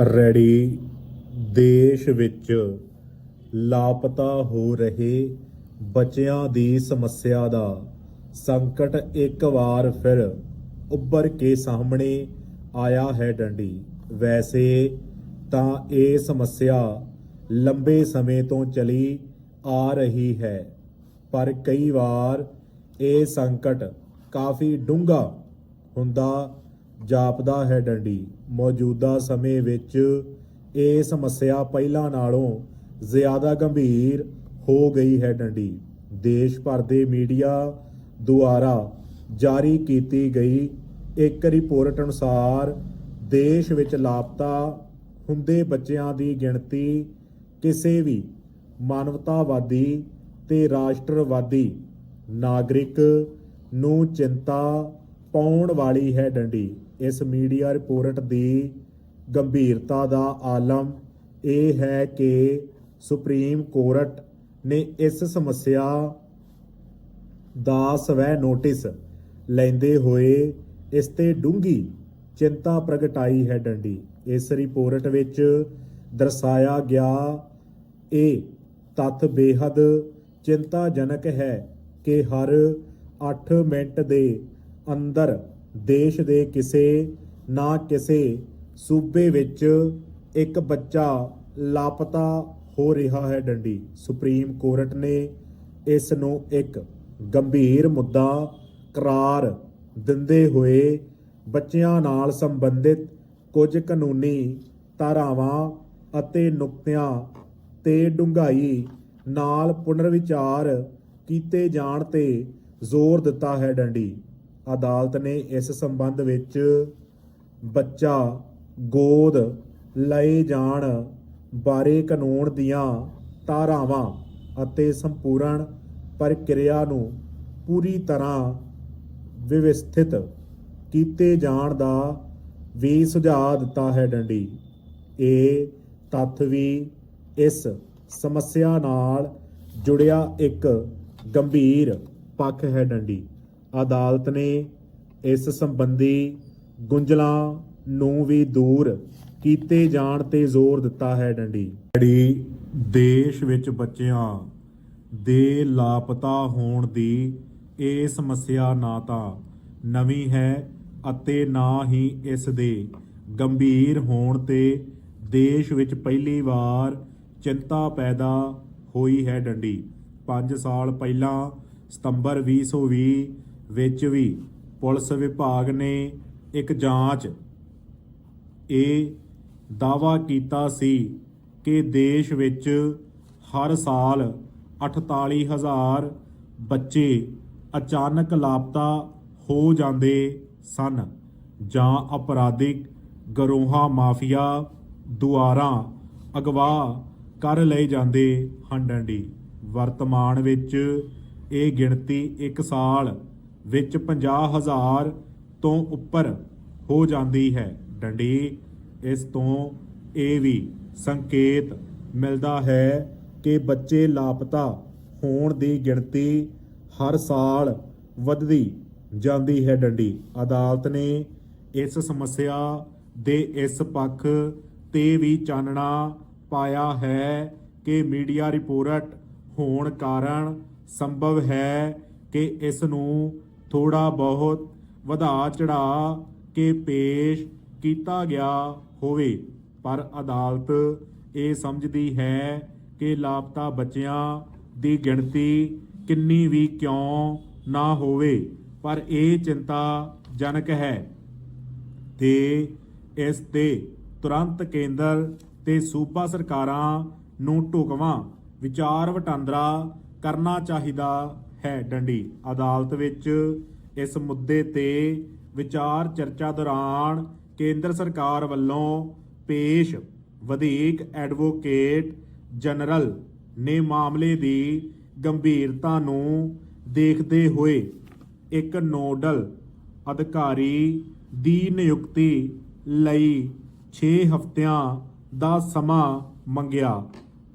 Ready ਦੇਸ਼ ਵਿੱਚ ਲਾਪਤਾ ਹੋ ਰਹੇ ਬੱਚਿਆਂ ਦੀ ਸਮੱਸਿਆ ਦਾ ਸੰਕਟ ਇੱਕ ਵਾਰ ਫਿਰ ਉੱਭਰ ਕੇ ਸਾਹਮਣੇ ਆਇਆ ਹੈ ਡੰਡੀ। ਵੈਸੇ ਤਾਂ ਇਹ ਸਮੱਸਿਆ ਲੰਬੇ ਸਮੇਂ ਤੋਂ ਚਲੀ ਆ ਰਹੀ ਹੈ, ਪਰ ਕਈ ਵਾਰ ਇਹ ਸੰਕਟ ਕਾਫੀ ਡੂੰਘਾ ਹੁੰਦਾ ਜਾਪਦਾ ਹੈ ਡੰਡੀ। ਮੌਜੂਦਾ ਸਮੇਂ ਵਿੱਚ ਇਹ ਸਮੱਸਿਆ ਪਹਿਲਾਂ ਨਾਲੋਂ ਜ਼ਿਆਦਾ ਗੰਭੀਰ ਹੋ ਗਈ ਹੈ ਡੰਡੀ। ਦੇਸ਼ ਭਰ ਦੇ ਮੀਡੀਆ ਦੁਆਰਾ ਜਾਰੀ ਕੀਤੀ ਗਈ ਇੱਕ ਰਿਪੋਰਟ ਅਨੁਸਾਰ ਦੇਸ਼ ਵਿੱਚ ਲਾਪਤਾ ਹੁੰਦੇ ਬੱਚਿਆਂ ਦੀ ਗਿਣਤੀ ਕਿਸੇ ਵੀ ਮਾਨਵਤਾਵਾਦੀ ਤੇ ਰਾਸ਼ਟਰਵਾਦੀ ਨਾਗਰਿਕ ਨੂੰ ਚਿੰਤਾ ਪਾਉਣ ਵਾਲੀ ਹੈ ਡੰਡੀ। ਇਸ ਮੀਡੀਆ ਰਿਪੋਰਟ ਦੀ ਗੰਭੀਰਤਾ ਦਾ ਆਲਮ ਇਹ ਹੈ ਕਿ ਸੁਪਰੀਮ ਕੋਰਟ ਨੇ ਇਸ ਸਮੱਸਿਆ ਦਾ ਸਵੈ ਨੋਟਿਸ ਲੈਂਦੇ ਹੋਏ ਇਸ ਤੇ ਡੂੰਗੀ ਚਿੰਤਾ ਪ੍ਰਗਟਾਈ ਹੈ ਡੰਡੀ। ਇਸ ਰਿਪੋਰਟ ਵਿੱਚ ਦਰਸਾਇਆ ਗਿਆ, ਇਹ ਤੱਥ ਬੇहद ਚਿੰਤਾਜਨਕ ਹੈ ਕਿ ਹਰ 8 ਮਿੰਟ ਦੇ ਅੰਦਰ ਦੇਸ਼ ਦੇ ਕਿਸੇ ਨਾ ਕਿਸੇ ਸੂਬੇ ਵਿੱਚ ਇੱਕ ਬੱਚਾ ਲਾਪਤਾ ਹੋ ਰਿਹਾ ਹੈ ਡੰਡੀ। ਸੁਪਰੀਮ ਕੋਰਟ ਨੇ ਇਸ ਨੂੰ ਇੱਕ ਗੰਭੀਰ ਮੁੱਦਾ ਕਰਾਰ ਦਿੰਦੇ ਹੋਏ ਬੱਚਿਆਂ ਨਾਲ ਸੰਬੰਧਿਤ ਕੁਝ ਕਾਨੂੰਨੀ ਧਾਰਾਵਾਂ ਅਤੇ ਨੁਕਤਿਆਂ ਤੇ ਡੂੰਘਾਈ ਨਾਲ ਪੁਨਰਵਿਚਾਰ ਕੀਤੇ ਜਾਣ ਤੇ ਜ਼ੋਰ ਦਿੱਤਾ ਹੈ ਡੰਡੀ। ਅਦਾਲਤ ਨੇ ਇਸ ਸੰਬੰਧ ਵਿੱਚ ਬੱਚਾ, ਗੋਦ ਲਏ ਜਾਣ ਬਾਰੇ ਕਾਨੂੰਨ ਦੀਆਂ ਧਾਰਾਵਾਂ ਅਤੇ ਸੰਪੂਰਨ ਪ੍ਰਕਿਰਿਆ ਨੂੰ ਪੂਰੀ ਤਰ੍ਹਾਂ ਵਿਵਸਥਿਤ ਕੀਤੇ ਜਾਣ ਦਾ ਵੀ ਸੁਝਾਅ ਦਿੱਤਾ ਹੈ ਡੰਡੀ। ਇਹ ਤੱਥ ਵੀ ਇਸ ਸਮੱਸਿਆ ਨਾਲ ਜੁੜਿਆ ਇੱਕ ਗੰਭੀਰ ਪੱਖ ਹੈ ਡੰਡੀ। ਅਦਾਲਤ ਨੇ ਇਸ ਸੰਬੰਧੀ ਗੁੰਝਲਾਂ ਨੂੰ ਵੀ ਦੂਰ ਕੀਤੇ ਜਾਣ ਤੇ ਜ਼ੋਰ ਦਿੱਤਾ ਹੈ ਡੰਡੀ। ਜਿਹੜੀ ਦੇਸ਼ ਵਿੱਚ ਬੱਚਿਆਂ ਦੇ ਲਾਪਤਾ ਹੋਣ ਦੀ ਇਹ ਸਮੱਸਿਆ ਨਾ ਤਾਂ ਨਵੀਂ ਹੈ ਅਤੇ ਨਾ ਹੀ ਇਸ ਦੇ ਗੰਭੀਰ ਹੋਣ ਤੇ ਦੇਸ਼ ਵਿੱਚ ਪਹਿਲੀ ਵਾਰ ਚਿੰਤਾ ਪੈਦਾ ਹੋਈ ਹੈ ਡੰਡੀ। 5 ਸਾਲ ਪਹਿਲਾਂ ਸਤੰਬਰ 2020 ਵਿੱਚ ਵੀ ਪੁਲਿਸ ਵਿਭਾਗ ਨੇ ਇੱਕ ਜਾਂਚ, ਇਹ ਦਾਵਾ ਕੀਤਾ ਸੀ ਕਿ ਦੇਸ਼ ਵਿੱਚ ਹਰ ਸਾਲ 48000 ਬੱਚੇ ਅਚਾਨਕ ਲਾਪਤਾ ਹੋ ਜਾਂਦੇ ਸਨ ਜਾਂ ਅਪਰਾਧਿਕ ਗਰੋਹਾਂ ਮਾਫੀਆ ਦੁਆਰਾ ਅਗਵਾ ਕਰ ਲਏ ਜਾਂਦੇ ਹਨ। ਡੰਡੀ ਵਰਤਮਾਨ ਵਿੱਚ ਇਹ ਗਿਣਤੀ 1 ਸਾਲ ਵਿੱਚ 50000 ਤੋਂ ਉੱਪਰ ਹੋ ਜਾਂਦੀ ਹੈ। ਡੰਡੀ, ਇਸ ਤੋਂ ਇਹ ਵੀ ਸੰਕੇਤ ਮਿਲਦਾ ਹੈ ਕਿ ਬੱਚੇ ਲਾਪਤਾ ਹੋਣ ਦੀ ਗਿਣਤੀ ਹਰ ਸਾਲ ਵੱਧਦੀ ਜਾਂਦੀ ਹੈ ਡੰਡੀ। ਅਦਾਲਤ ਨੇ ਇਸ ਸਮੱਸਿਆ ਦੇ ਇਸ ਪੱਖ ਤੇ ਵੀ ਚਾਨਣਾ ਪਾਇਆ ਹੈ ਕਿ ਮੀਡੀਆ ਰਿਪੋਰਟ ਹੋਣ ਕਾਰਨ ਸੰਭਵ ਹੈ ਕਿ ਇਸ ਨੂੰ ਥੋੜਾ ਬਹੁਤ ਵਧਾ ਚੜਾ ਕੇ ਪੇਸ਼ ਕੀਤਾ ਗਿਆ ਹੋਵੇ। ਪਰ ਅਦਾਲਤ ਇਹ ਸਮਝਦੀ ਹੈ ਕਿ ਲਾਪਤਾ ਬੱਚਿਆਂ ਦੀ ਗਿਣਤੀ ਕਿੰਨੀ ਵੀ ਕਿਉਂ ਨਾ ਹੋਵੇ, ਪਰ ਇਹ ਚਿੰਤਾਜਨਕ ਹੈ। ਤੇ ਇਸ ਤੇ ਤੁਰੰਤ ਕੇਂਦਰ ਤੇ ਸੂਬਾ ਸਰਕਾਰਾਂ ਨੂੰ ਢੁਕਵਾਂ ਵਿਚਾਰ ਵਟਾਂਦਰਾ ਕਰਨਾ ਚਾਹੀਦਾ ਹੈ ਡੰਡੀ। ਅਦਾਲਤ ਵਿੱਚ ਇਸ ਮੁੱਦੇ ਤੇ ਵਿਚਾਰ ਚਰਚਾ ਦੌਰਾਨ ਕੇਂਦਰ ਸਰਕਾਰ ਵੱਲੋਂ ਪੇਸ਼ ਵਧੀਕ ਐਡਵੋਕੇਟ ਜਨਰਲ ਨੇ ਮਾਮਲੇ ਦੀ ਗੰਭੀਰਤਾ ਨੂੰ ਦੇਖਦੇ ਹੋਏ ਇੱਕ ਨੋਡਲ ਅਧਿਕਾਰੀ ਦੀ ਨਿਯੁਕਤੀ ਲਈ 6 ਹਫ਼ਤਿਆਂ ਦਾ ਸਮਾਂ ਮੰਗਿਆ,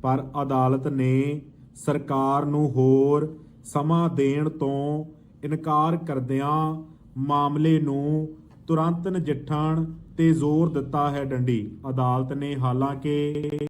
ਪਰ ਅਦਾਲਤ ਨੇ ਸਰਕਾਰ ਨੂੰ ਹੋਰ ਸਮਾਂ ਦੇਣ ਤੋਂ ਇਨਕਾਰ ਕਰਦਿਆਂ ਮਾਮਲੇ ਨੂੰ ਤੁਰੰਤ ਨਜਿੱਠਣ ਤੇ ਜ਼ੋਰ ਦਿੱਤਾ ਹੈ ਡੰਡੀ। ਅਦਾਲਤ ਨੇ ਹਾਲਾਂਕਿ